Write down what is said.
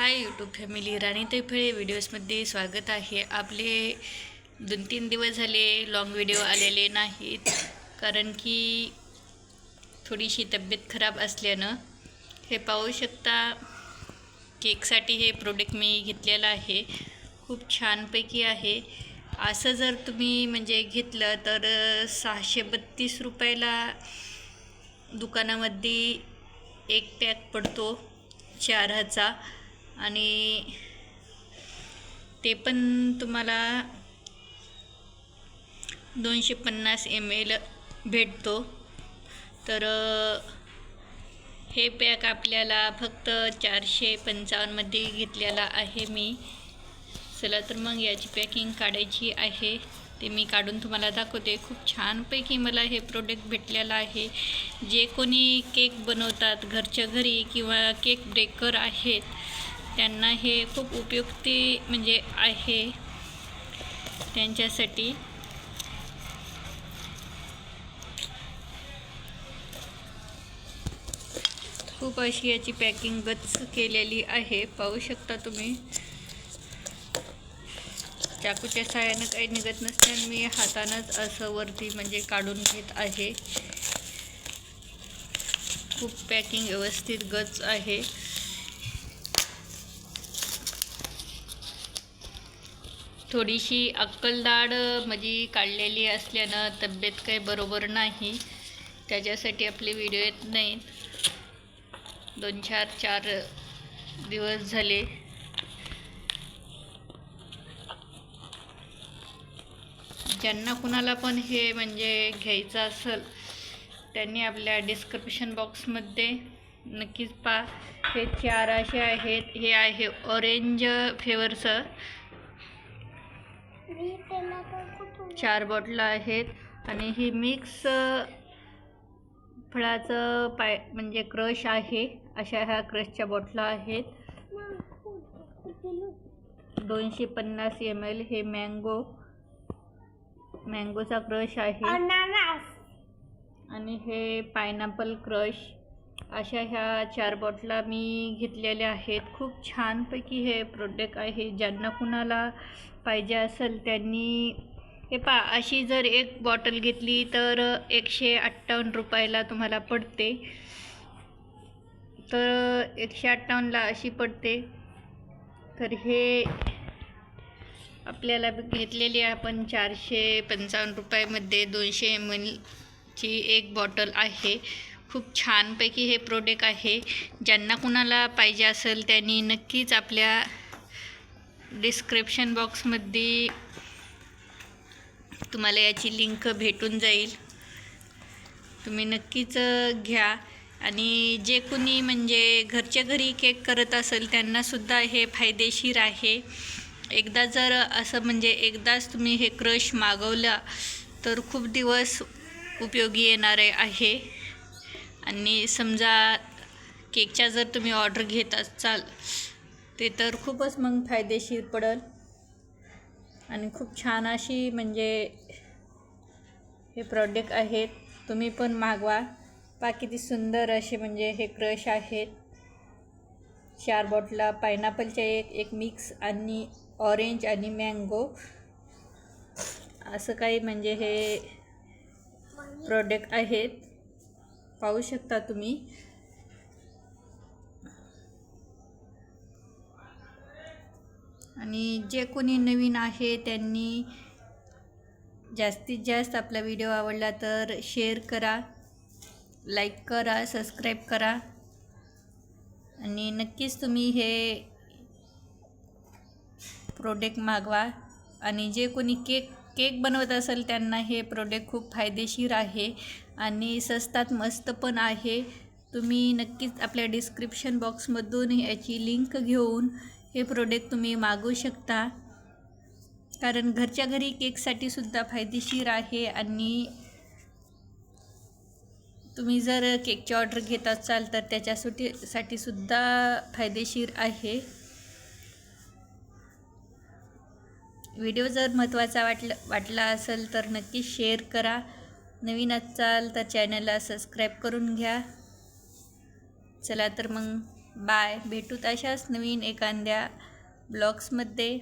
Hi YouTube family राणी तैफळे व्हिडिओजमध्ये स्वागत आहे. आपले दोन तीन दिवस झाले लॉंग व्हिडिओ आलेले नाहीत कारण की थोडीशी तब्येत खराब असल्यानं हे पाहू शकता केकसाठी हे प्रोडक्ट मी घेतलेलं आहे. खूप छानपैकी आहे. असं जर तुम्ही म्हणजे घेतलं तर सहाशे बत्तीस रुपयाला दुकानामध्ये एक पॅक पडतो चाराचा आणि ते पण तुम्हाला दोनशे पन्नास एम एल भेटतो. तर हे पॅक आपल्याला फक्त चारशे पंचावन्नमध्ये घेतलेला आहे मी. चला तर मग याची पॅकिंग काढायची आहे. ते मी काढून तुम्हाला दाखवते. खूप छानपैकी मला हे प्रोडक्ट भेटलेलं आहे. जे कोणी केक बनवतात घरच्या घरी किंवा केक ब्रेकर आहेत त्यांना हे खूप उपयुक्ती म्हणजे आहे त्यांच्यासाठी. खूप अशी याची पॅकिंग गच्च केलेली आहे. पाहू शकता तुम्ही. चाकूच्या सहाय्यानं काही निघत नसल्याने मी हातानंच असं वरती म्हणजे काढून घेत आहे. खूप पॅकिंग व्यवस्थित गच आहे. थोडीशी अक्कलदाड म्हणजे काढलेली असल्यानं तब्येत काही बरोबर नाही. त्याच्यासाठी आपले व्हिडिओ येत नाहीत. दोन चार चार दिवस झाले. ज्यांना कुणाला पण हे म्हणजे घ्यायचं असेल त्यांनी आपल्या डिस्क्रिप्शन बॉक्समध्ये नक्कीच पा हे चार असे आहेत. हे आहे ऑरेंज फ्लेवरचं चार बॉटलं आहेत आणि ही मिक्स फळाचं पाय म्हणजे क्रश आहे. अशा ह्या क्रशच्या बॉटला आहेत. दोनशे पन्नास एम एल हे मँगो मँगोचा क्रश आहे. आणि हे पायनॅपल क्रश. अशा ह्या चार बॉटला मी घेतलेल्या आहेत. खूप छानपैकी हे प्रोडक्ट आहे. ज्यांना कुणाला पाहिजे असेल त्यांनी हे पा अशी जर एक बॉटल घेतली तर एकशे अठ्ठावन्न रुपयाला तुम्हाला पडते. तर एकशे अठ्ठावन्नला अशी पडते. तर हे आपल्याला घेतलेली आपण चारशे पंचावन्न रुपयामध्ये दोनशे एम एलची एक बॉटल आहे. खूप छानपैकी हे प्रोडक्ट आहे. ज्यांना कुणाला पाहिजे असेल त्यांनी नक्कीच आपल्या डिस्क्रिप्शन बॉक्समध्ये तुम्हाला याची लिंक भेटून जाईल. तुम्ही नक्कीच घ्या. आणि जे कोणी म्हणजे घरच्या घरी केक करत असेल त्यांनासुद्धा हे फायदेशीर आहे. एकदा जर असं म्हणजे एकदाच तुम्ही हे क्रश मागवला तर खूप दिवस उपयोगी येणारे आहे. आणि समजा केकच्या जर तुम्ही ऑर्डर घेत असाल ते तर खूपच मग फायदेशीर पडेल. आणि खूप छान अशी म्हणजे हे प्रॉडक्ट आहेत. तुम्ही पण मागवा. पा किती सुंदर असे म्हणजे हे क्रश आहेत. चार बॉटला पायनॅपलच्या एक एक मिक्स आणि ऑरेंज आणि मँगो असं काही म्हणजे हे प्रोडक्ट आहेत. पाहू शकता तुम्ही. आणि जे कोणी नवीन आहे त्यांनी जास्तीत जास्त आपला व्हिडिओ आवडला तर शेअर करा लाईक करा सबस्क्राईब करा. आणि नक्कीच तुम्ही हे प्रोडक्ट मागवा. आणि जे कोणी केक केक बनवत असेल त्यांना हे प्रोडक्ट खूप फायदेशीर आहे आणि स्वस्तात मस्त पण आहे. तुम्ही नक्कीच आपल्या डिस्क्रिप्शन बॉक्समधून याची लिंक घेऊन हे प्रोडक्ट तुम्ही मागवू शकता. कारण घरच्या घरी केकसाठी सुद्धा फायदेशीर आहे आणि तुम्ही जर केकची ऑर्डर घेत असाल तर त्याच्यासाठी साठी सुद्धा फायदेशीर आहे. व्हिडिओ जर महत्त्वाचा वाटलं वाटला असेल तर नक्की शेअर करा. नवीन असाल तर चॅनलला सबस्क्राईब करून घ्या. चला तर मग बाय. भेटूत अशाच नवीन एखाद्या ब्लॉग्समध्ये.